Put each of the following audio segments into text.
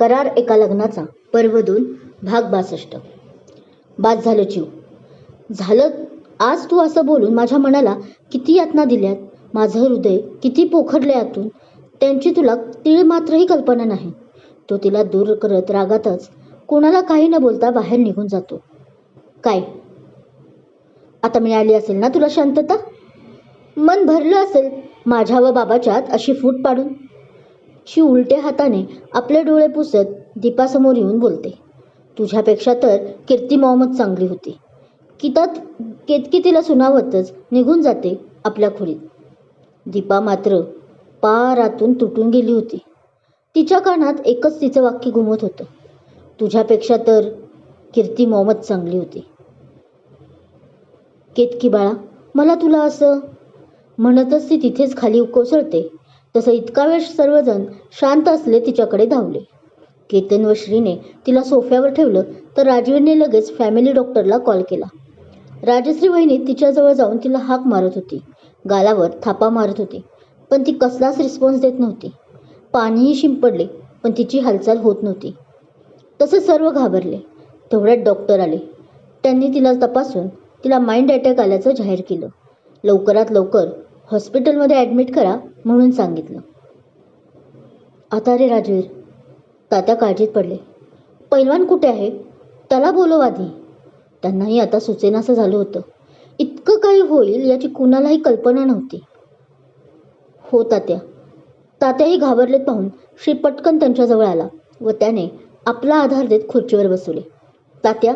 करार एका लग्नाचा पर्व दोन भाग बासष्ट. बाद झालं चिव. झालं आज तू असं बोलून माझ्या मनाला किती यातना दिल्यात? माझं हृदय किती पोखरले आतून? त्यांची तुला तीळ मात्रही कल्पना नाही. तो तिला दूर करत रागातच कोणाला काही न बोलता बाहेर निघून जातो. काय? आता मिळाली असेल ना तुला शांतता? मन भरलं असेल माझ्या व बाबाच्यात अशी फूट पाडून? शी उलट्या हाताने आपले डोळे पुसत दीपासमोर येऊन बोलते. तुझ्यापेक्षा तर कीर्ती मोहम्मद चांगली होती. कितात केतकी तिला सुनावतच निघून जाते आपल्या खोलीत. दीपा मात्र पारातून तुटून गेली होती. तिच्या कानात एकच तिचं वाक्य घुमत होतं. तुझ्यापेक्षा तर कीर्ती मोहम्मद चांगली होती. केतकी बाळा मला तुला असं म्हणतच ती तिथेच खाली कोसळते. तसं इतका वेळ सर्वजण शांत असले तिच्याकडे धावले. केतन व श्रीने तिला सोफ्यावर ठेवलं तर राजवीरने लगेच फॅमिली डॉक्टरला कॉल केला. राजश्री वहिनी तिच्याजवळ जाऊन तिला हाक मारत होती. गालावर थापा मारत होती पण ती कसलाच रिस्पॉन्स देत नव्हती. पाणीही शिंपडले पण तिची हालचाल होत नव्हती. तसे सर्व घाबरले. तेवढ्यात डॉक्टर आले. त्यांनी तिला तपासून तिला माइंड अटॅक आल्याचं जाहीर केलं. लवकरात लवकर हॉस्पिटलमध्ये ॲडमिट करा म्हणून सांगितलं. आता रे राजवीर तात्या काळजीत पडले. पैलवान कुठे आहे? त्याला बोलव आधी. त्यांनाही आता सुचेनासं झालं होतं. इतकं काही होईल याची कुणालाही कल्पना नव्हती. हो तात्या. तात्याही घाबरलेत पाहून श्री पटकन त्यांच्याजवळ आला व त्याने आपला आधार देत खुर्चीवर बसवले. तात्या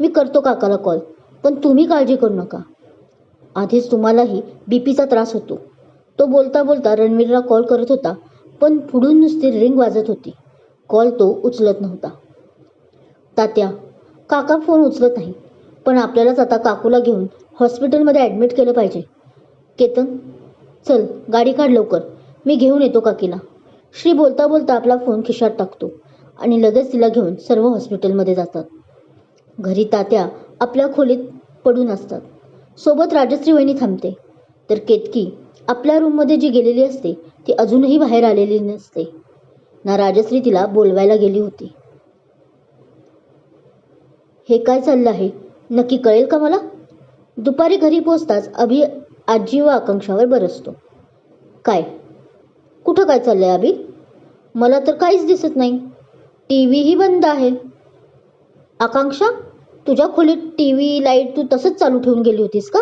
मी करतो काकाला कॉल पण तुम्ही काळजी करू नका. आधीच तुम्हालाही बी पीचा त्रास होतो. तो बोलता बोलता रणवीरला कॉल करत होता पण पुढून नुसती रिंग वाजत होती. कॉल तो उचलत नव्हता. तात्या काका फोन उचलत नाही पण आपल्यालाच आता काकूला घेऊन हॉस्पिटलमध्ये ॲडमिट केलं पाहिजे. केतन चल गाडी काढ लवकर. मी घेऊन येतो काकीला. श्री बोलता बोलता आपला फोन खिशात टाकतो आणि लगेच तिला घेऊन सर्व हॉस्पिटलमध्ये जातात. घरी तात्या आपल्या खोलीत पडून असतात. सोबत राजश्री वहिनी थांबते. तर केतकी आपल्या रूममध्ये जी गेलेली असते ती अजूनही बाहेर आलेली नसते. ना राजश्री तिला बोलवायला गेली होती. हे काय चाललं आहे? नक्की कळेल का मला? दुपारी घरी पोचताच अभि आजी व आकांक्षावर बरसतो. काय? कुठं काय चाललंय अभि? मला तर काहीच दिसत नाही. टी व्हीही बंद आहे. आकांक्षा? तुझ्या खोलीत टी व्ही लाइट तू तसंच चालू ठेवून गेली होतीस का?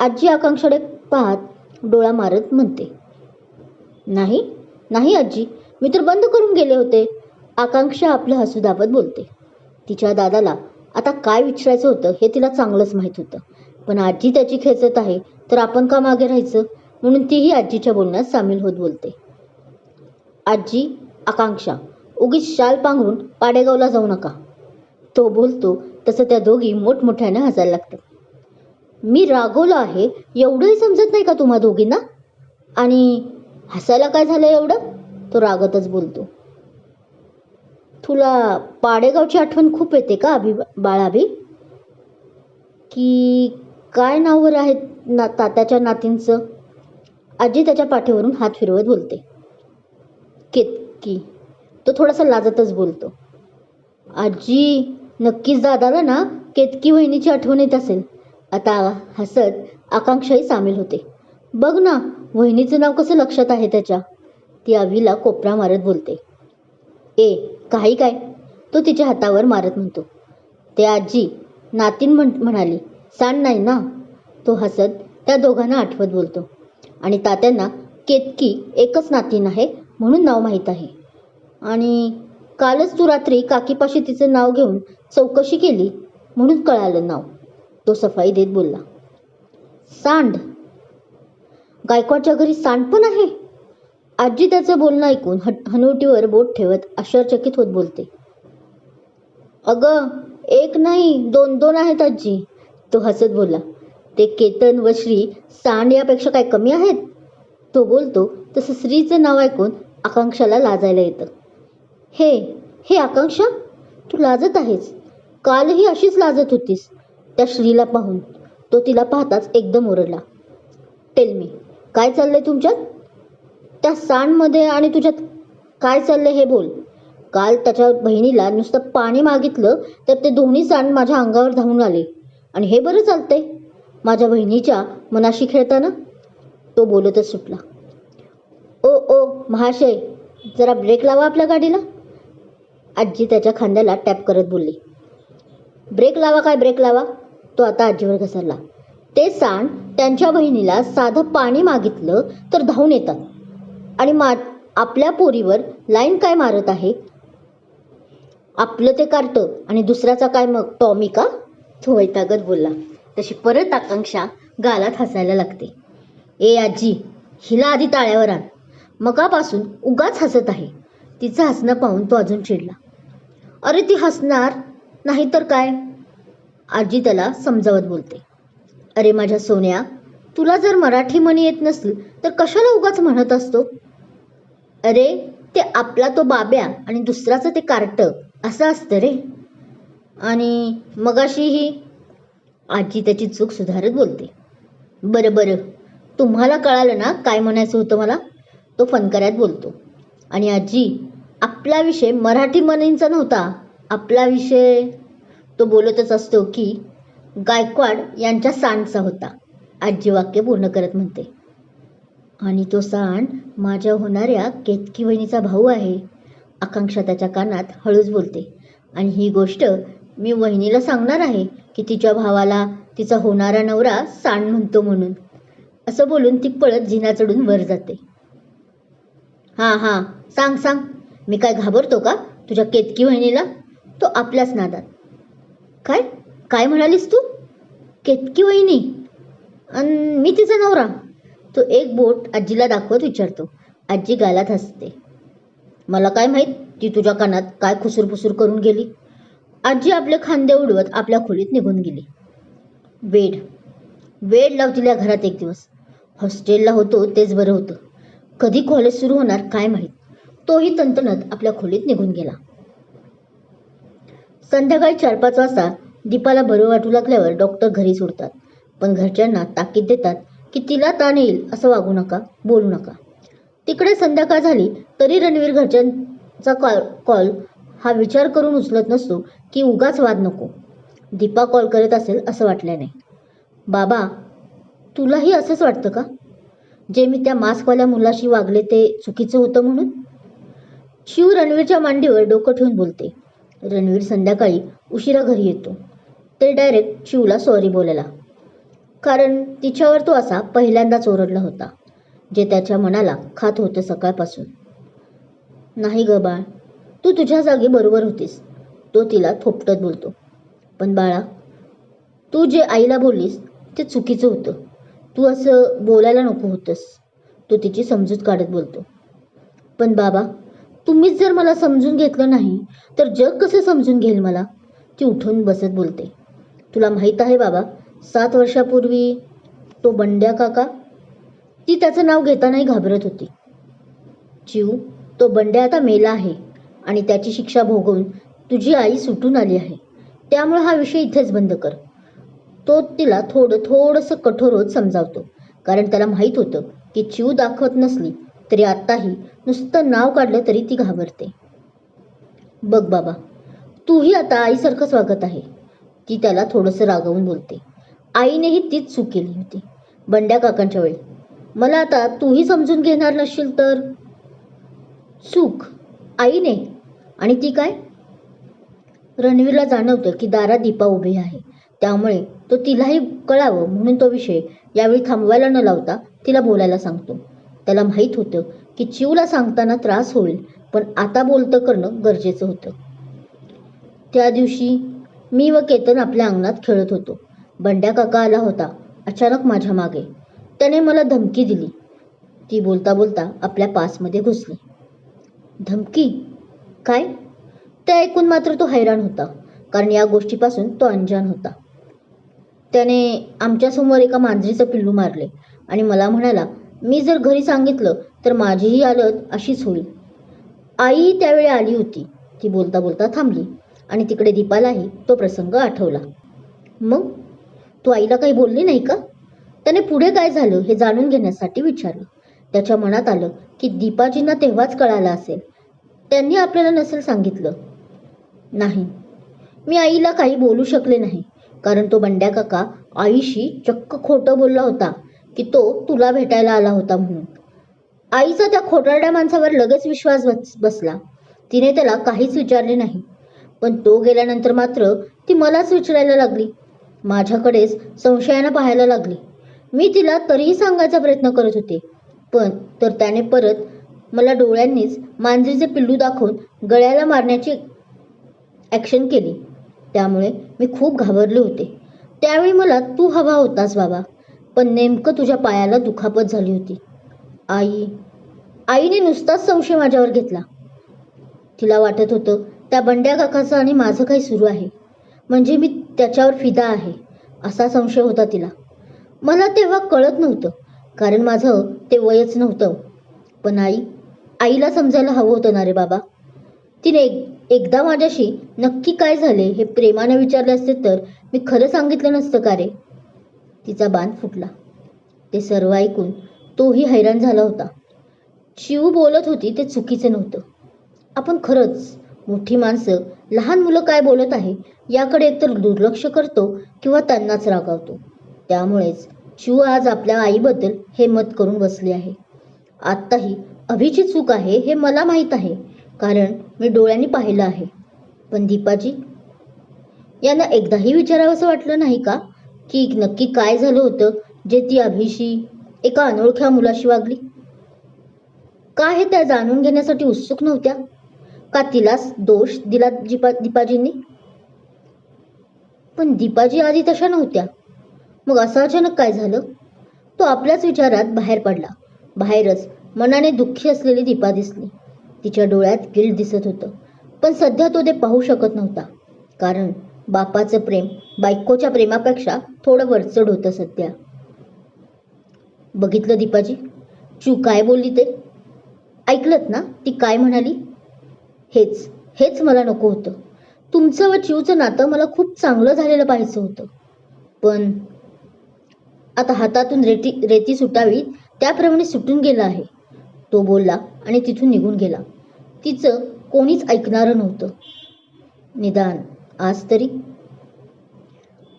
आजी आकांक्षाकडे पाहत डोळा मारत म्हणते. नाही नाही आजी मी तर बंद करून गेले होते. आकांक्षा आपलं हसू दाबत बोलते. तिच्या दादाला आता काय विचारायचं होतं हे तिला चांगलंच माहीत होतं. पण आजी त्याची खेचत आहे तर आपण का मागे राहायचं? म्हणून तीही आजीच्या बोलण्यात सामील होत बोलते. आजी आकांक्षा उगीच शाल पांघरून पाडेगावला जाऊ नका. तो बोलतो तसं त्या दोघी मोठमोठ्याने हसायला लागतात. मी रागवलं आहे एवढंही समजत नाही का तुम्हा दोघींना? आणि हसायला काय झालं एवढं? तो रागतच बोलतो. तुला पाडेगावची आठवण खूप येते का अभि बाळाभी? की काय नावर आहेत ना तात्याच्या नातींचं? आजी त्याच्या पाठीवरून हात फिरवत बोलते. केतकी तो थोडासा लाजतच बोलतो. आजी नक्कीच दादाला ना केतकी वहिनीची आठवण येत असेल. आता हसत आकांक्षाही सामील होते. बघ ना वहिनीचं नाव कसं लक्षात आहे त्याच्या? ती आवीला कोपरा मारत बोलते. ए काही काय? तो तिच्या हातावर मारत म्हणतो. ते आजी नातीन म्हण म्हणाली सांड नाही ना? तो हसत त्या दोघांना आठवत बोलतो. आणि तात्यांना केतकी एकच नातीन आहे म्हणून नाव माहीत आहे. आणि कालच तू रात्री काकीपाशी तिचं नाव घेऊन चौकशी केली म्हणून कळालं नाव. तो सफाई देत बोलला सांड. गायकवाडच्या घरी सांड पण आहे? आजी त्याचं बोलणं ऐकून हट हनुवटीवर बोट ठेवत आश्चर्यचकित होत बोलते अगं एक नाही दोन दोन आहेत आजी. तो हसत बोलला ते केतन व श्री सांड यापेक्षा काय कमी आहेत? तो बोलतो तसं श्रीचं नाव ऐकून आकांक्षाला लाजायला येतं. हे हे आकांक्षा? तू लाजत आहेस. कालही अशीच लाजत होतीस? त्या श्रीला पाहून तो तिला पाहताच एकदम ओरडला. टेल मी काय चाललंय तुमच्यात? त्या सांडमध्ये आणि तुझ्यात काय चाललंय हे बोल. काल त्याच्या बहिणीला नुसतं पाणी मागितलं तर ते दोन्ही सांड माझ्या अंगावर धावून आले. आणि हे बरं चालतंय माझ्या बहिणीच्या मनाशी खेळताना? तो बोलतच सुटला. ओ ओ महाशय जरा ब्रेक लावा आपल्या गाडीला. आजी त्याच्या खांद्याला टॅप करत बोलली. ब्रेक लावा काय ब्रेक लावा? तो आता आजीवर घसरला. ते सांड त्यांच्या बहिणीला साधं पाणी मागितलं तर धावून येतात. आणि मा आपल्या पोरीवर लाईन काय मारत आहे? आपलं ते कार्ट आणि दुसऱ्याचा काय मग? टॉमी का? तो वैतागत बोलला. तशी परत आकांक्षा गालात हसायला लागते. ए आजी हिला आधी ताळ्यावर आण. मकापासून उगाच हसत आहे. तिचं हसणं पाहून तो अजून चिडला. अरे ती हसणार नाहीतर काय? आजी त्याला समजावत बोलते. अरे माझ्या सोन्या तुला जर मराठी म्हणी येत नसली तर कशाला उगाच म्हणत असतो? अरे ते आपला तो बाब्या आणि दुसराचं ते कार्ट असं असतं रे. आणि मगाशी ही आजी त्याची चूक सुधारत बोलते. बरं बरं. तुम्हाला कळालं ना काय म्हणायचं होतं मला? तो फनकऱ्यात बोलतो. आणि आजी आपला विषय मराठी म्हणींचा नव्हता. आपला विषय तो बोलतच असतो की गायकवाड यांच्या सांडचा होता. आजी वाक्य पूर्ण करत म्हणते. आणि तो सांड माझ्या होणाऱ्या केतकी वहिनीचा भाऊ आहे आकांक्षा त्याच्या कानात हळूच बोलते. आणि ही गोष्ट मी वहिनीला सांगणार आहे की तिच्या भावाला तिचा होणारा नवरा सांड म्हणतो म्हणून. असं बोलून ती पळत जिना चढून वर जाते. हां हां सांग सांग. मी काय घाबरतो का तुझ्या केतकी वहिनीला? तो आपल्याच नादात. काय? काय म्हणालीस तू? केतकी वहिनी. अन मी तिचा नवरा. तो एक बोट आजीला दाखवत विचारतो. आजी गालात हसते. मला काय माहीत ती तुझ्या कानात काय खुसूरपुसूर करून गेली? आजी आपले खांदे उडवत आपल्या खोलीत निघून गेली. वेड. वेड लावतील्या घरात एक दिवस. हॉस्टेलला होतो तेच बरं होतं. कधी कॉलेज सुरू होणार काय माहीत? तोही तंतनत आपल्या खोलीत निघून गेला. संध्याकाळी चार पाच वाजता दीपाला बरं वाटू लागल्यावर डॉक्टर घरी सोडतात. पण घरच्यांना ताकीद देतात की तिला ताण येईल असं वागू नका बोलू नका. तिकडे संध्याकाळ झाली तरी रणवीर घरच्यांचा कॉल कॉल हा विचार करून उचलत नसतो की उगाच वाद नको. दीपा कॉल करत असेल असं वाटल्याने. बाबा तुलाही असंच वाटतं का? जे मी त्या मास्कवाल्या मुलाशी वागले ते चुकीचं होतं म्हणून? शिव रणवीरच्या मांडीवर डोकं ठेवून बोलते. रणवीर संध्याकाळी उशिरा घरी येतो. ते डायरेक्ट शिवला सॉरी बोलायला. कारण तिच्यावर तो असा पहिल्यांदाच ओरडला होता जे त्याच्या मनाला खात होतं सकाळपासून. नाही ग बाळ तू तुझ्या जागी बरोबर होतीस. तो तिला थोपटत बोलतो. पण बाळा तू जे आईला बोललीस ते चुकीचं होतं. तू असं बोलायला नको होतंस. तो तिची समजूत काढत बोलतो. पण बाबा तुम्हीच जर मला समजून घेतलं नाही तर जग कसं समजून घेईल मला? ती उठून बसत बोलते. तुला माहीत आहे बाबा सात वर्षापूर्वी तो बंड्या काका ती त्याचं नाव घेतानाही घाबरत होती. जीव तो बंड्या आता मेला आहे आणि त्याची शिक्षा भोगवून तुझी आई सुटून आली आहे. त्यामुळे हा विषय इथेच बंद कर. तो तिला थोडं थोडंसं कठोर होत समजावतो. कारण त्याला माहीत होतं की चिव दाखवत नसली तरी आत्ताही नुसतं नाव काढलं तरी ती घाबरते. बघ बाबा तूही आता आईसारखंच वागत आहे. ती त्याला थोडंसं रागवून बोलते. आईनेही तीच चूक केली होती. बंड्या काकांच्या वेळी. मला आता तूही समजून घेणार नसशील तर? चूक. आईने. आणि ती काय? रणवीरला जाणवतं की दारा दीपा उभी आहे. त्यामुळे तो तिलाही कळावं म्हणून तो विषय यावेळी थांबवायला न लावता तिला बोलायला सांगतो. त्याला माहीत होतं की चिवला सांगताना त्रास होईल पण आता बोलतं करणं गरजेचं होतं. त्या दिवशी मी व केतन आपल्या अंगणात खेळत होतो. बंड्या काका आला होता अचानक माझ्या मागे. त्याने मला धमकी दिली. ती बोलता बोलता आपल्या पासमध्ये घुसली. धमकी? काय? ते ऐकून मात्र तो हैराण होता कारण या गोष्टीपासून तो अंजान होता. त्याने आमच्यासमोर एका मांजरीचं पिल्लू मारले आणि मला म्हणाला मी जर घरी सांगितलं तर माझीही हालत अशीच होईल. आई त्यावेळी आली होती. ती बोलता बोलता थांबली आणि तिकडे दीपालाही तो प्रसंग आठवला. मग? तू आईला काही बोलली नाही का? त्याने पुढे काय झालं हे जाणून घेण्यासाठी विचारलं. त्याच्या मनात आलं की दीपाजींना तेव्हाच कळालं असेल. त्यांनी आपल्याला नसेल सांगितलं. नाही. मी आईला काही बोलू शकले नाही. कारण तो बंड्या काका आईशी चक्क खोटं बोलला होता. की तो तुला भेटायला आला होता म्हणून. आईचा त्या खोटारड्या माणसावर लगेच विश्वास बस बसला. तिने त्याला काहीच विचारले नाही. पण तो गेल्यानंतर मात्र ती मलाच विचारायला लागली. माझ्याकडेच संशयानं पाहायला लागली. मी तिला तरीही सांगायचा प्रयत्न करत होते. पण तर त्याने परत मला डोळ्यांनीच मांजरीचे पिल्लू दाखवून गळ्याला मारण्याची ॲक्शन केली. त्यामुळे मी खूप घाबरले होते. त्यावेळी मला तू हवा होतास बाबा. पण नेमकं तुझ्या पायाला दुखापत झाली होती. आई आईने नुसताच संशय माझ्यावर घेतला. तिला वाटत होतं त्या बंड्या काकाचं आणि माझं काही सुरू आहे. म्हणजे मी त्याच्यावर फिदा आहे असा संशय होता तिला. मला तेव्हा कळत नव्हतं कारण माझं ते वयच नव्हतं. पण आई आईला समजायला हवं होतं ना रे बाबा. तिने एक एकदा माझ्याशी नक्की काय झाले हे प्रेमाने विचारले असते तर मी खरं सांगितलं नसतं का रे? तिचा बाण फुटला. ते सर्व ऐकून तोही हैराण झाला होता. शिव बोलत होती ते चुकीचं नव्हतं. आपण खरंच मोठी माणसं लहान मुलं काय बोलत आहे याकडे एकतर दुर्लक्ष करतो किंवा त्यांनाच रागावतो. त्यामुळेच शिव आज आपल्या आईबद्दल हे मत करून बसली आहे. आत्ताही अभिची चूक आहे हे मला माहीत आहे कारण मी डोळ्यांनी पाहिलं आहे. पण दीपाजी यांना एकदाही विचारावंसं वाटलं नाही का? की नक्की काय झालं होतं जे ती अभिशी एका अनोळख्या मुलाशी वागली? का हे त्या जाणून घेण्यासाठी उत्सुक नव्हत्या? का तिलाच दोष दिला दीपा दीपाजींनी? पण दीपाजी आधी तशा नव्हत्या. मग असं अचानक काय झालं? तो आपल्याच विचारात बाहेर पडला. बाहेरच मनाने दुःखी असलेली दीपा दिसली. तिच्या डोळ्यात गिल्ड दिसत होतं. पण सध्या तो ते पाहू शकत नव्हता. कारण बापाचं प्रेम बायकोच्या प्रेमापेक्षा थोडं वरचढ होतं सध्या. बघितलं दीपाजी? चू काय बोलली ते? ऐकलत ना? ती काय म्हणाली? हेच हेच मला नको होतं. तुमचं व चिवचं नातं मला खूप चांगलं झालेलं पाहायचं होतं. पण आता हातातून रेती रेती सुटावी त्याप्रमाणे सुटून गेला आहे. तो बोलला आणि तिथून निघून गेला. तिचं कोणीच ऐकणारं नव्हतं. निदान आज तरी?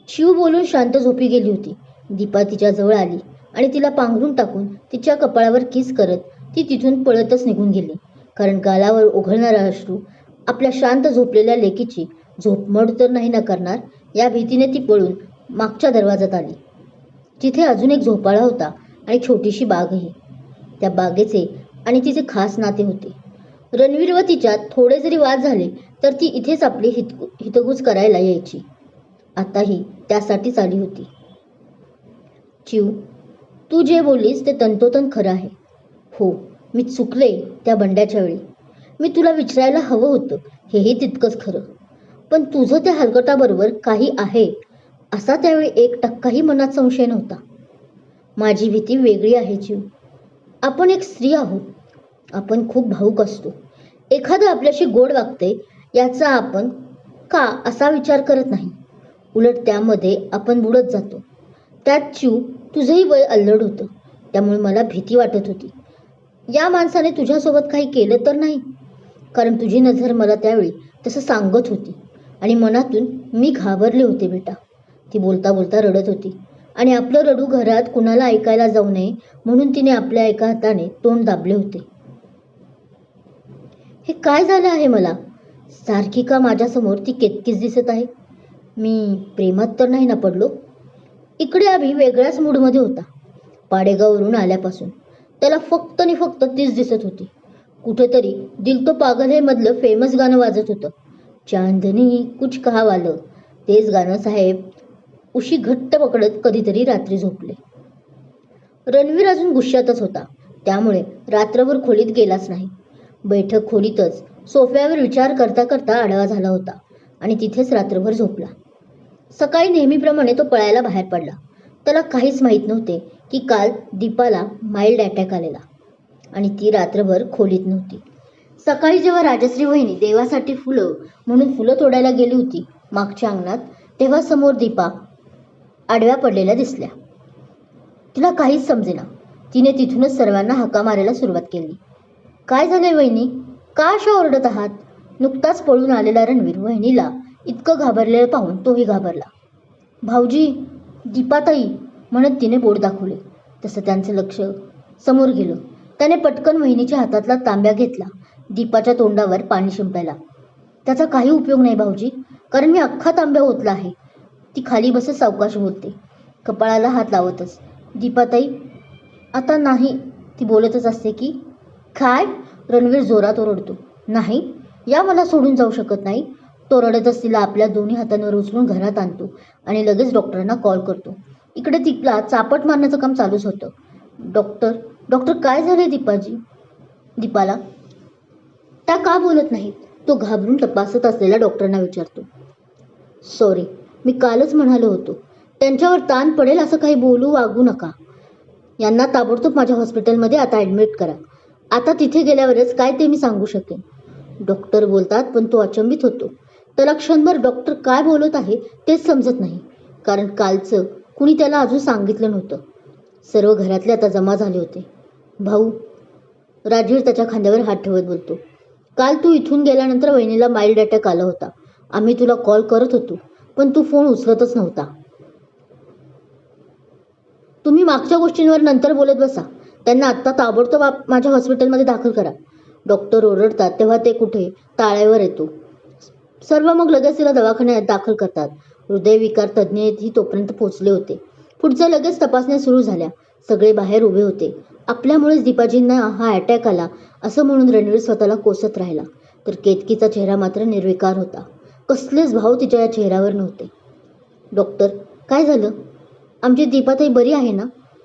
शिव बोलून शांत झोपी गेली होती. दीपा तिच्या जवळ आली आणि तिला पांघरून टाकून तिच्या कपाळावर किस करत ती तिथून पळतच निघून गेली. कारण गालावर ओघळणारा अश्रू आपल्या शांत झोपलेल्या लेकीची झोपमड तर नाही ना करणार या भीतीने ती पळून मागच्या दरवाजात आली. तिथे अजून एक झोपाळा होता आणि छोटीशी बागही. त्या बागेचे आणि तिचे खास नाते होते. रणवीर व तिच्यात थोडे जरी वाद झाले तर ती इथेच आपली हित हितगुज करायला यायची. आताही त्यासाठीच आली होती. चिव तू जे बोललीस ते तंतोतंत खरं आहे. हो मी चुकले त्या बंड्याच्या वेळी. मी तुला विचारायला हवं होतं हेही तितकंच खरं. पण तुझं त्या हलगटाबरोबर काही आहे असा त्यावेळी एक टक्काही मनात संशय नव्हता. माझी भीती वेगळी आहे जीव आपण एक स्त्री आहोत. आपण खूप भाऊक असतो. एखादं आपल्याशी गोड वागते याचा आपण का असा विचार करत नाही? उलट त्यामध्ये आपण बुडत जातो. त्यात चिव तुझंही वय अल्लड होतं. त्यामुळे मला भीती वाटत होती. या माणसाने तुझ्यासोबत काही केलं तर नाही? कारण तुझी नजर मला त्यावेळी तसं सांगत होती. आणि मनातून मी घाबरले होते बेटा. ती बोलता बोलता रडत होती. आणि आपलं रडू घरात कुणाला ऐकायला जाऊ नये म्हणून तिने आपल्या एका हाताने तोंड दाबले होते. हे काय झालं आहे मला? सारखी का माझ्यासमोर ती केतकीच दिसत आहे? मी प्रेमात तर नाही ना पडलो. इकडे आम्ही वेगळ्याच मूडमध्ये होता. पाडेगाववरून आल्यापासून त्याला फक्त आणि फक्त तीच दिसत होती. कुठेतरी दिल तो पागल हे मधलं फेमस गाणं वाजत होतं. चांदनी कुछ कहा वालं तेच गाणं साहेब. उशी घट्ट पकडत कधीतरी रात्री झोपले. रणवीर अजून गुस्स्यातच होता. त्यामुळे रात्रभर खोलीत गेलाच नाही. बैठक खोलीतच सोफ्यावर विचार करता करता आडवा झाला होता आणि तिथेच रात्रभर झोपला. सकाळी नेहमीप्रमाणे तो पळायला बाहेर पडला. त्याला काहीच माहीत नव्हते की काल दीपाला माइल्ड अटॅक आलेला आणि ती रात्रभर खोलीत नव्हती. सकाळी जेव्हा राजश्री वहिनी देवासाठी फुलं म्हणून फुलं तोडायला गेली होती मागच्या अंगणात तेव्हा समोर दीपा आडव्या पडलेल्या दिसल्या. तिला काहीच समजेना. तिने तिथूनच सर्वांना हाका मारायला सुरुवात केली. काय झालंय वहिनी? का अशा ओरडत आहात? नुकताच पळून आलेला रणवीर वहिनीला इतकं घाबरलेलं पाहून तोही घाबरला. भाऊजी दीपाताई म्हणत तिने बोट दाखवले. तसं त्यांचं लक्ष समोर गेलं. त्याने पटकन वहिनीच्या हातातला तांब्या घेतला. दीपाच्या तोंडावर पाणी शिंपायला त्याचा काही उपयोग नाही भाऊजी कारण मी अख्खा तांब्या ओतला आहे. ती खाली बसत सावकाश बोलते. कपाळाला हात लावतच. दीपाताई आता नाही ती बोलतच असते की काय? रणवीर जोरात ओरडतो. नाही या मला सोडून जाऊ शकत नाही. तो रडत असलेला आपल्या दोन्ही हातांवर उचलून घरात आणतो आणि लगेच डॉक्टरांना कॉल करतो. इकडे दीपला चापट मारण्याचं काम चालूच होतं. डॉक्टर डॉक्टर काय झाले दीपाजी? दीपाला त्या का बोलत नाहीत? तो घाबरून तपासत असलेल्या डॉक्टरांना विचारतो. सॉरी मी कालच म्हणालो होतो. त्यांच्यावर ताण पडेल असं काही बोलू वागू नका. यांना ताबडतोब माझ्या हॉस्पिटलमध्ये आता ॲडमिट करा. आता तिथे गेल्यावरच काय ते मी सांगू शकेन. डॉक्टर बोलतात पण तो अचंबित होतो. त्याला क्षणभर डॉक्टर काय बोलत आहे तेच समजत नाही. कारण कालचं कुणी त्याला अजून सांगितलं नव्हतं. सर्व घरातले आता जमा झाले होते. भाऊ राजवीर त्याच्या खांद्यावर हात ठेवत बोलतो. काल तू इथून गेल्यानंतर वहिनीला माइल्ड अटॅक आला होता. आम्ही तुला कॉल करत होतो पण तू फोन उचलतच नव्हता. तुम्ही मागच्या गोष्टींवर नंतर बोलत बसा. त्यांना आत्ता ताबडतोब माझ्या हॉस्पिटलमध्ये दाखल करा. डॉक्टर ओरडतात तेव्हा ते कुठे? ताळ्यावर येतो. सर्व मग लगेच तिला दवाखान्यात दाखल करतात. हृदयविकार तज्ज्ञही तोपर्यंत पोहोचले होते. पुढच्या लगेच तपासण्या सुरू झाल्या. सगळे बाहेर उभे होते. आपल्यामुळेच दीपाजींना हा अटॅक आला असं म्हणून रणवीर स्वतःला कोसत राहिला. तर केतकीचा चेहरा मात्र निर्विकार होता. कसलेच भाव तिच्या या चेहऱ्यावर नव्हते. डॉक्टर काय झालं? आमची दीपाताई बरी आहे ना?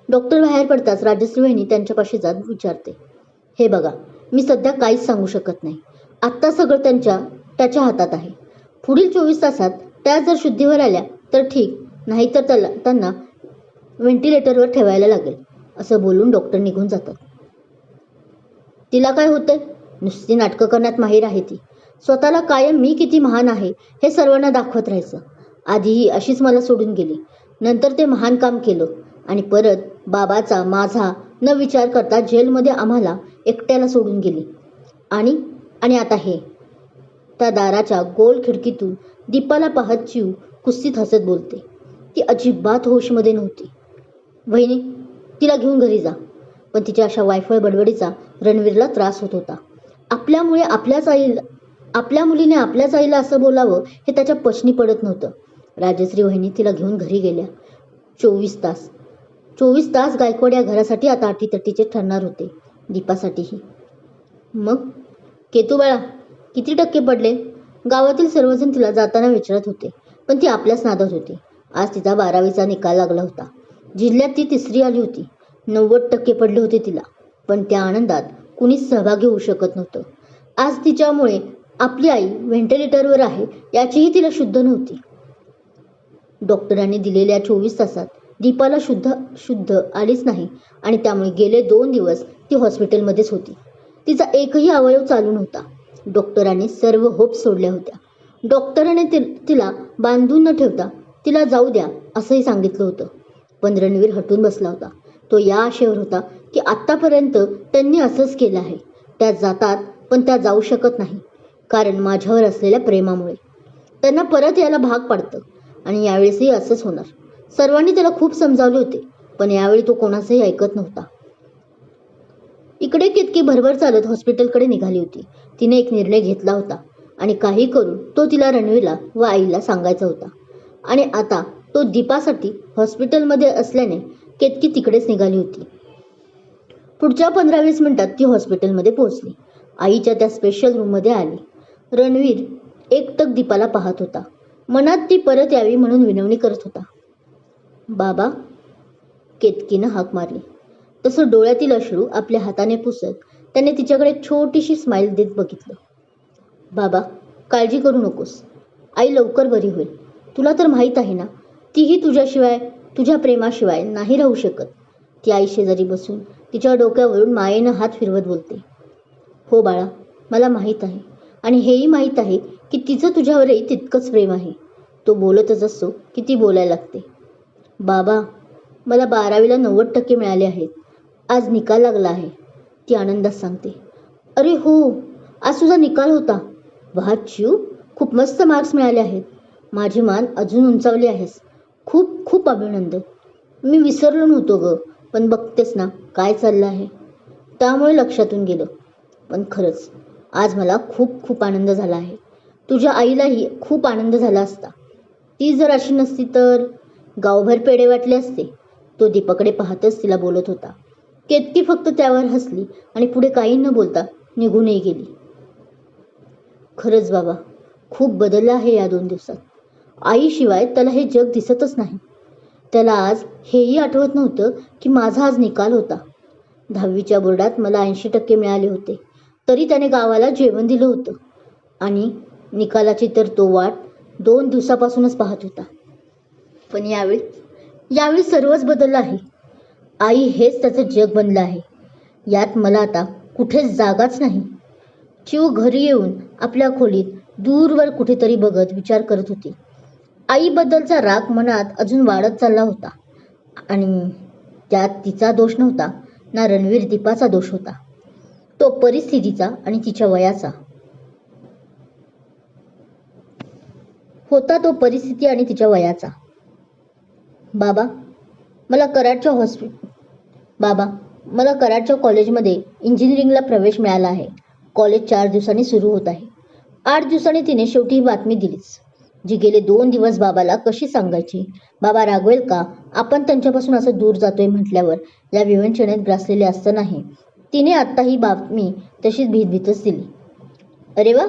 डॉक्टर बाहेर पडताच राजश्री वहिनी त्यांच्यापाशी जात विचारते हे बघा मी सध्या काहीच सांगू शकत नाही. आत्ता सगळं त्यांच्या त्याच्या हातात आहे. पुढील चोवीस तासात त्या जर शुद्धीवर आल्या तर ठीक. नाही तर त्याला त्यांना व्हेंटिलेटरवर ठेवायला लागेल. असं बोलून डॉक्टर निघून जातात. तिला काय होतंय? नुसती नाटकं करण्यात माहीर आहे ती. स्वतःला कायम मी किती महान आहे हे सर्वांना दाखवत राहायचं. आधीही अशीच मला सोडून गेली. नंतर ते महान काम केलं आणि परत बाबाचा माझा न विचार करता जेलमध्ये आम्हाला एकट्याला सोडून गेली. आणि आणि आता हे. त्या दाराच्या गोल खिडकीतून दीपाला पाहत जीव कुस्तीत हसत बोलते. ती अजिबात होशमध्ये नव्हती. वहिनी तिला घेऊन घरी जा. पण तिच्या अशा वायफळ बडबडीचा रणवीरला त्रास होत होता. आपल्यामुळे आपल्याच आईला आपल्या मुलीने आपल्याच आईला असं बोलावं हे त्याच्या पचनी पडत नव्हतं. राजश्री वहिनी तिला घेऊन घरी गेल्या. चोवीस तास चोवीस तास गायकवाड या घरासाठी आता अटीतटीचे ठरणार होते दीपासाठीही. मग? केतुबाळा किती टक्के पडले? गावातील सर्वजण तिला जाताना विचारत होते पण ती आपल्याच नादात होती. आज तिचा बारावीचा निकाल लागला होता. जिल्ह्यात ती तिसरी आली होती. नव्वद टक्के पडले होते तिला पण त्या आनंदात कुणीच सहभागी होऊ शकत नव्हतं. आज तिच्यामुळे आपली आई व्हेंटिलेटरवर आहे याचीही तिला शुद्ध नव्हती. डॉक्टरांनी दिलेल्या चोवीस तासात दीपाला शुद्ध शुद्ध आलीच नाही आणि त्यामुळे गेले दोन दिवस ती हॉस्पिटलमध्येच होती. तिचा एकही अवयव चालू नव्हता. डॉक्टरांनी सर्व होप सोडल्या होत्या. डॉक्टराने ति तिला बांधून न ठेवता तिला जाऊ द्या असंही सांगितलं होतं. पण रणवीर हटून बसला होता. तो या आशेवर होता की आत्तापर्यंत त्यांनी असंच केलं आहे. त्या जातात पण त्या जाऊ शकत नाही. कारण माझ्यावर असलेल्या प्रेमामुळे. त्यांना परत यायला भाग पाडतं आणि यावेळेसही असंच होणार. सर्वांनी त्याला खूप समजावले होते पण यावेळी तो कोणाचंही ऐकत नव्हता. इकडे कितकी भरभर चालत हॉस्पिटलकडे निघाली होती. तिने एक निर्णय घेतला होता आणि काही करून तो तिला रणवीरला व आईला सांगायचा होता. आणि आता तो दीपासाठी हॉस्पिटलमध्ये असल्याने केतकी तिकडेच निघाली होती. पुढच्या पंधरा वीस मिनिटात ती हॉस्पिटलमध्ये पोहोचली. आईच्या त्या स्पेशल रूममध्ये आली. रणवीर एकटक दीपाला पाहत होता. मनात ती परत यावी म्हणून विनवणी करत होता. बाबा केतकीनं हाक मारली. तसं डोळ्यातील अश्रू आपल्या हाताने पुसत त्याने तिच्याकडे एक छोटीशी स्माईल देत बघितलं. बाबा काळजी करू नकोस. आई लवकर बरी होईल. तुला तर माहीत आहे ना तीही तुझ्याशिवाय तुझ्या प्रेमाशिवाय नाही राहू शकत. ती आई शेजारी बसून तिच्या डोक्यावरून मायेनं हात फिरवत बोलते. हो बाळा मला माहीत आहे आणि हेही माहीत आहे की तिचं तुझ्यावरही तितकंच प्रेम आहे. तो बोलतच असतो की ती बोलायला लागते. बाबा मला बारावीला नव्वद टक्के मिळाले आहेत. आज निकाल लागला आहे. ती आनंदात सांगते अरे हो आज तुझा निकाल होता. वा चिव खूप मस्त मार्क्स मिळाले आहेत. माझी मान अजून उंचावली आहेस. खूप खूप अभिनंदन. मी विसरलो नव्हतो ग पण बघतेस ना काय चाललं आहे. त्यामुळे लक्षातून गेलं. पण खरंच आज मला खूप खूप आनंद झाला आहे. तुझ्या आईलाही खूप आनंद झाला असता. ती जर अशी नसती तर गावभर पेढे वाटले असते. तो दीपकडे पाहतच तिला बोलत होता. केतकी फक्त त्यावर हसली आणि पुढे काही न बोलता निघूनही गेली. खरंच बाबा खूप बदललं आहे या दोन दिवसात. आईशिवाय त्याला हे जग दिसतच नाही. त्याला आज हेही आठवत नव्हतं की माझा आज निकाल होता. दहावीच्या बोर्डात मला ऐंशी टक्के मिळाले होते. तरी त्याने गावाला जेवण दिलं होतं. आणि निकालाची तर तो वाट दोन दिवसापासूनच पाहत होता. पण यावेळी यावेळी सर्वच बदललं आहे. आई हेच त्याचं जग बनलं आहे. यात मला आता कुठेच जागाच नाही. चिव घरी येऊन आपल्या खोलीत दूरवर कुठेतरी बघत विचार करत होती. आईबद्दलचा राग मनात अजून वाढत चालला होता. आणि त्यात तिचा दोष नव्हता ना रणवीर दीपाचा दोष होता. तो परिस्थितीचा आणि तिच्या वयाचा. होता तो परिस्थिती आणि तिच्या वयाचा. बाबा मला कराडच्या हॉस्पि बाबा मला कराडच्या कॉलेजमध्ये इंजिनिअरिंगला प्रवेश मिळाला आहे. कॉलेज चार दिवसांनी सुरू होत आहे. आठ दिवसांनी तिने शेवटी ही बातमी दिलीच. जी गेले दोन दिवस बाबाला कशी सांगायची? बाबा रागवेल का? आपण त्यांच्यापासून असं दूर जातोय म्हटल्यावर या विवंचनेत ग्रासलेले असतानाही तिने आत्ता ही बातमी तशीच भीतभीतच दिली. अरे वा!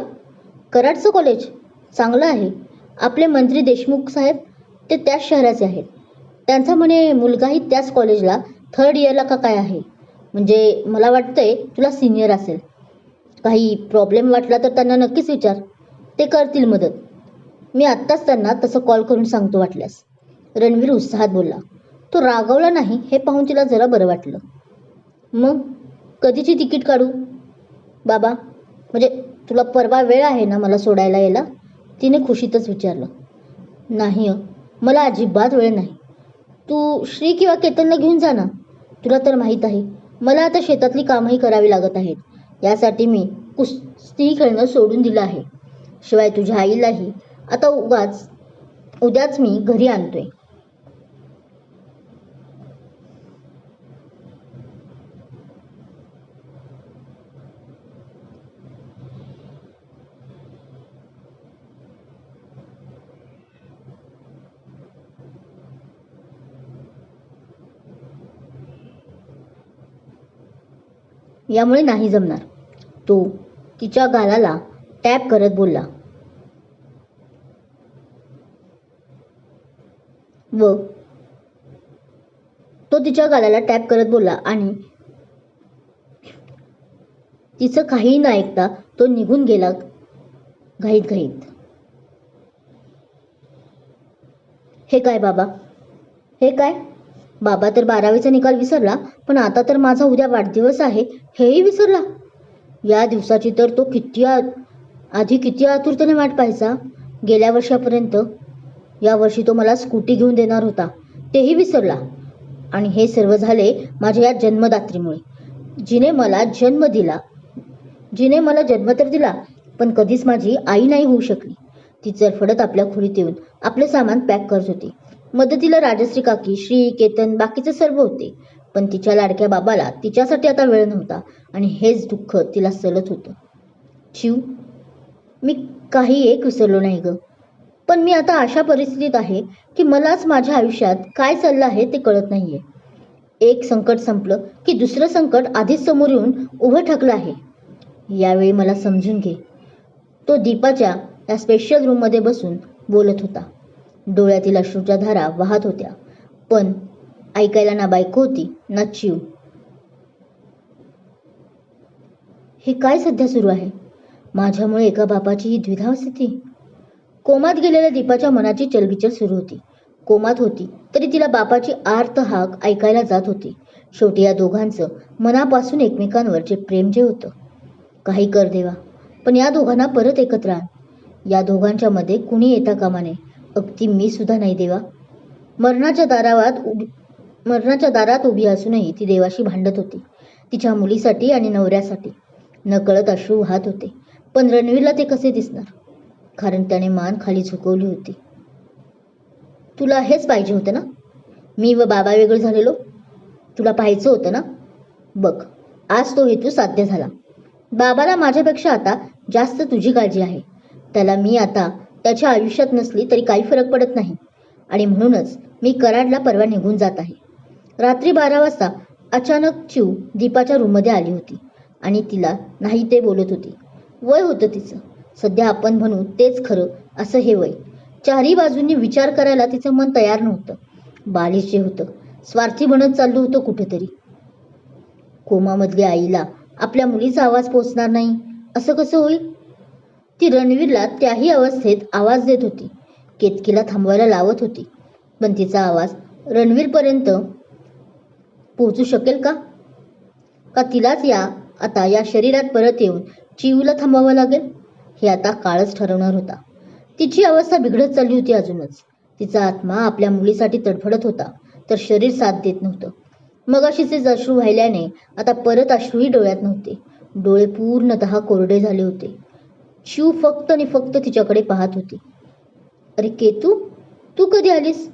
कराडचं कॉलेज चांगलं आहे. आपले मंत्री देशमुख साहेब ते त्याच शहराचे आहेत. त्यांचा म्हणे मुलगाही त्याच कॉलेजला थर्ड इयरला का काय आहे? म्हणजे मला वाटतंय तुला सिनियर असेल. काही प्रॉब्लेम वाटला तर त्यांना नक्कीच विचार. ते करतील मदत. मी आत्ताच त्यांना तसं कॉल करून सांगतो वाटल्यास. रणवीर उत्साहात बोलला. तो रागवला नाही हे पाहून तिला जरा बरं वाटलं. मग कधीची तिकीट काढू? बाबा म्हणजे तुला परवा वेळ आहे ना मला सोडायला यायला? तिने खुशीतच विचारलं. नाही मला अजिबात वेळ नाही. तू श्री किंवा केतनला घेऊन जा ना. तुला तर माहीत आहे मला आता शेतातली कामंही करावी लागत आहेत. यासाठी मी कुस्ती खेळणं सोडून दिलं आहे. शिवाय तुझ्या आईलाही आता उगाच उद्याच मी घरी आणतोय. यामुळे नाही जमणार. तो तिच्या गालाला टॅप करत बोलला. व तो तिच्या गालाला टॅप करत बोलला आणि तिचं काहीही न ऐकता तो निघून गेला घाईत घाईत. हे काय बाबा? हे काय? बाबा तर बारावीचा निकाल विसरला पण आता तर माझा उद्या वाढदिवस आहे हेही विसरला. या दिवसाची तर तो किती आ आधी किती आतुरतेने वाट पाहायचा. गेल्या वर्षापर्यंत या वर्षी तो मला स्कूटी घेऊन देणार होता तेही विसरला. आणि हे सर्व झाले माझ्या या जन्मदात्रीमुळे. जिने मला जन्म दिला जिने मला जन्म तर दिला पण कधीच माझी आई नाही होऊ शकली. ती चरफडत आपल्या खोलीत येऊन आपले सामान पॅक करत होती. मदतीला राजश्री काकी श्री केतन बाकीचे सर्व होते. पण तिच्या लाडक्या बाबाला तिच्यासाठी आता वेळ नव्हता आणि हेच दुःख तिला सलत होतं. शिव मी काही एक विसरलो नाही ग. पण मी आता अशा परिस्थितीत आहे की मलाच माझ्या आयुष्यात काय चाललं आहे ते कळत नाहीये. एक संकट संपलं की दुसरं संकट आधीच समोर येऊन उभं ठाकलं आहे. यावेळी मला समजून घे. तो दीपाच्या त्या स्पेशल रूममध्ये बसून बोलत होता. डोळ्यातील अश्रूच्या धारा वाहत होत्या. पण ऐकायला ना बायको होती ना चिव. हे काय सध्या सुरू आहे? माझ्यामुळे एका बापाची ही द्विधा स्थिती? कोमात गेलेल्या दीपाच्या मनाची चलबिचल सुरू होती. कोमात होती तरी तिला बापाची आर्त हाक ऐकायला जात होती. शेवटी या दोघांचं मनापासून एकमेकांवर जे प्रेम जे होतं. काही कर देवा पण या दोघांना परत एकत्र आण. या दोघांच्या मध्ये कुणी येता कामा नये अगदी मी सुद्धा नाही देवा. मरणाच्या दारावात उभी मरणाच्या दारात उभी असूनही ती देवाशी भांडत होती. तिच्या मुलीसाठी आणि नवऱ्यासाठी. नकळत अश्रू वाहत होते. पण रणवीरला ते कसे दिसणार? कारण त्याने मान खाली झुकवली होती. तुला हेच पाहिजे होतं ना? मी व बाबा वेगळं झालेलो? तुला पाहायचं होतं ना? बघ आज तो हेतू साध्य झाला. बाबाला माझ्यापेक्षा आता जास्त तुझी काळजी आहे. त्याला मी आता त्याच्या आयुष्यात नसली तरी काही फरक पडत नाही. आणि म्हणूनच मी कराडला परवा निघून जात आहे. रात्री बारा वाजता अचानक चिव दीपाच्या रूममध्ये आली होती आणि तिला नाही ते बोलत होती. वय होतं तिचं. सध्या आपण म्हणू तेच खरं असं हे वय. चारही बाजूंनी विचार करायला तिचं मन तयार नव्हतं. बालिश जे होतं. स्वार्थी बनत चाललं होतं कुठेतरी. कोमामधल्या आईला आपल्या मुलीचा आवाज पोचणार नाही. असं कसं होईल? ती रणवीरला त्याही अवस्थेत आवाज देत होती. केतकीला थांबवायला लावत होती. पण तिचा आवाज रणवीरपर्यंत पोहोचू शकेल का? का तिलाच या आता या शरीरात परत येऊन चिवला थांबावं लागेल? हे आता काळच ठरवणार होता. तिची अवस्था बिघडत चालली होती अजूनच. तिचा आत्मा आपल्या मुलीसाठी तडफडत होता तर शरीर साथ देत नव्हतं. मग अशीच अश्रू वाहिल्याने आता परत अश्रूही डोळ्यात नव्हते. डोळे पूर्णतः कोरडे झाले होते. शिव फक्त आणि फक्त तिच्याकडे पाहत होती. अरे केतू तू कधी आलीस?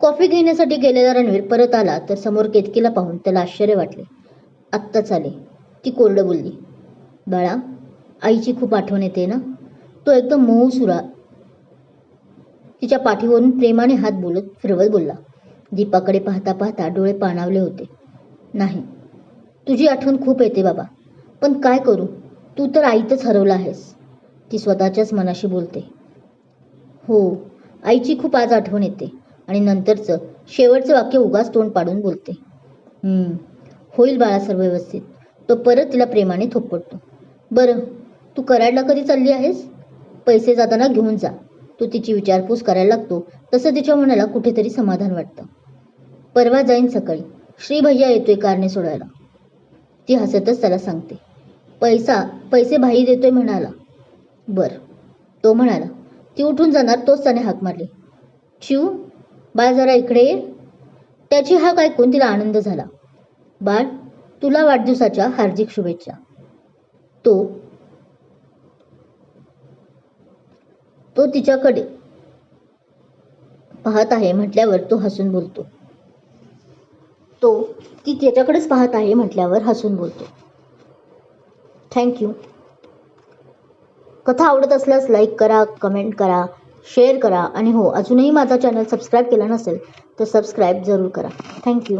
कॉफी घेण्यासाठी गेलेला रणवीर परत आला तर समोर केतकीला पाहून त्याला आश्चर्य वाटले. आत्ताच आले. ती कोरडं बोलली. बाळा आईची खूप आठवण येते ना? तो एकदम मऊ सुरा तिच्या पाठीवरून प्रेमाने हात बोलत फिरवत बोलला. दीपाकडे पाहता पाहता डोळे पाणावले होते. नाही तुझी आठवण खूप येते बाबा. पण काय करू? तू तर आईतच हरवला आहेस. ती स्वतःच्याच मनाशी बोलते. हो आईची खूप आज आठवण येते आणि नंतरचं शेवटचं वाक्य उगाच तोंड पाडून बोलते. होईल बाळा सर्व व्यवस्थित. तो परत तिला प्रेमाने थोपटतो बरं तू कराडला कधी चालली आहेस? पैसे जाताना घेऊन जा. तू तिची विचारपूस करायला लागतो तसं तिच्या मनाला कुठेतरी समाधान वाटतं. परवा जाईन सकाळी. श्री भैया येतोय कारने सोडायला. ती हसतच त्याला सांगते. पैसा पैसे भाई देतोय म्हणाला. बर. तो म्हणाला ती उठून जाणार तोच त्याने हाक मारली. चिव बाळ जरा इकडे ये. त्याची हाक ऐकून तिला आनंद झाला. बाळ तुला वाढदिवसाच्या हार्दिक शुभेच्छा. तो तो तिच्याकडे पाहत आहे म्हटल्यावर तो हसून बोलतो. तो ती त्याच्याकडेच पाहत आहे म्हटल्यावर हसून बोलतो. थँक्यू कथा आवडत असल्यास लाईक करा कमेंट करा शेअर करा. आणि हो अजूनही माझा चॅनल सबस्क्राईब केला नसेल तर सबस्क्राईब जरूर करा. थँक्यू